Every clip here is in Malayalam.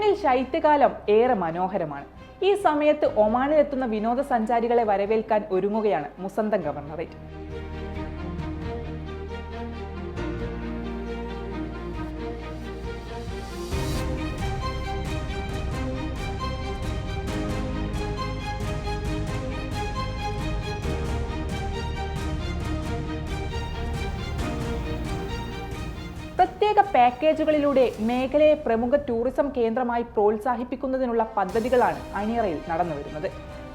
ഒമാനിൽ ശൈത്യകാലം ഏറെ മനോഹരമാണ്. ഈ സമയത്ത് ഒമാനിലെത്തുന്ന വിനോദസഞ്ചാരികളെ വരവേൽക്കാൻ ഒരുങ്ങുകയാണ് മുസന്തം ഗവർണറേറ്റ്. പ്രത്യേക പാക്കേജുകളിലൂടെ മേഖലയെ പ്രമുഖ ടൂറിസം കേന്ദ്രമായി പ്രോത്സാഹിപ്പിക്കുന്നതിനുള്ള പദ്ധതികളാണ് അണിയറയിൽ നടന്നുവരുന്നത്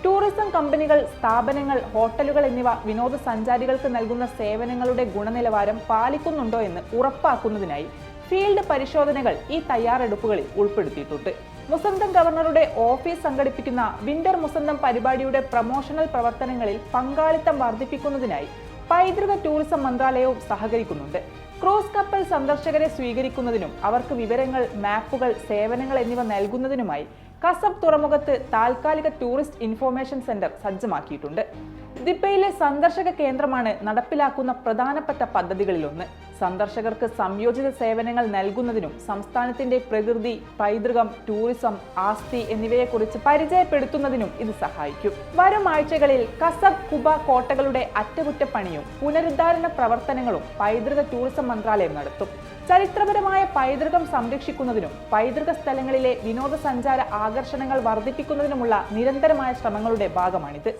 ടൂറിസം കമ്പനികൾ സ്ഥാപനങ്ങൾ ഹോട്ടലുകൾ എന്നിവ വിനോദസഞ്ചാരികൾക്ക് നൽകുന്ന സേവനങ്ങളുടെ ഗുണനിലവാരം പാലിക്കുന്നുണ്ടോ എന്ന് ഉറപ്പാക്കുന്നതിനായി ഫീൽഡ് പരിശോധനകൾ ഈ തയ്യാറെടുപ്പുകളിൽ ഉൾപ്പെടുത്തിയിട്ടുണ്ട്. മുസന്തം ഗവർണറുടെ ഓഫീസ് സംഘടിപ്പിക്കുന്ന വിന്റർ മുസന്തം പരിപാടിയുടെ പ്രമോഷണൽ പ്രവർത്തനങ്ങളിൽ പങ്കാളിത്തം വർദ്ധിപ്പിക്കുന്നതിനായി പൈതൃക ടൂറിസം മന്ത്രാലയവും സഹകരിക്കുന്നുണ്ട്. ക്രൂസ് കപ്പൽ സന്ദർശകരെ സ്വീകരിക്കുന്നതിനും അവർക്ക് വിവരങ്ങൾ മാപ്പുകൾ സേവനങ്ങൾ എന്നിവ നൽകുന്നതിനുമായി കസബ് തുറമുഖത്ത് താൽക്കാലിക ടൂറിസ്റ്റ് ഇൻഫോർമേഷൻ സെന്റർ സജ്ജമാക്കിയിട്ടുണ്ട്. ദിപ്പയിലെ സന്ദർശക കേന്ദ്രമാണ് നടപ്പിലാക്കുന്ന പ്രധാനപ്പെട്ട പദ്ധതികളിലൊന്ന്. സന്ദർശകർക്ക് സംയോജിത സേവനങ്ങൾ നൽകുന്നതിനും സംസ്ഥാനത്തിന്റെ പ്രകൃതി പൈതൃകം ടൂറിസം ആസ്തി എന്നിവയെക്കുറിച്ച് പരിചയപ്പെടുത്തുന്നതിനും ഇത് സഹായിക്കും. വരും ആഴ്ചകളിൽ കസബ് കുബ കോട്ടകളുടെ അറ്റകുറ്റപ്പണിയും പുനരുദ്ധാരണ പ്രവർത്തനങ്ങളും പൈതൃക ടൂറിസം മന്ത്രാലയം നടത്തും. ചരിത്രപരമായ പൈതൃകം സംരക്ഷിക്കുന്നതിനും പൈതൃക സ്ഥലങ്ങളിലെ വിനോദസഞ്ചാര ആകർഷണങ്ങൾ വർദ്ധിപ്പിക്കുന്നതിനുമുള്ള നിരന്തരമായ ശ്രമങ്ങളുടെ ഭാഗമാണിത്.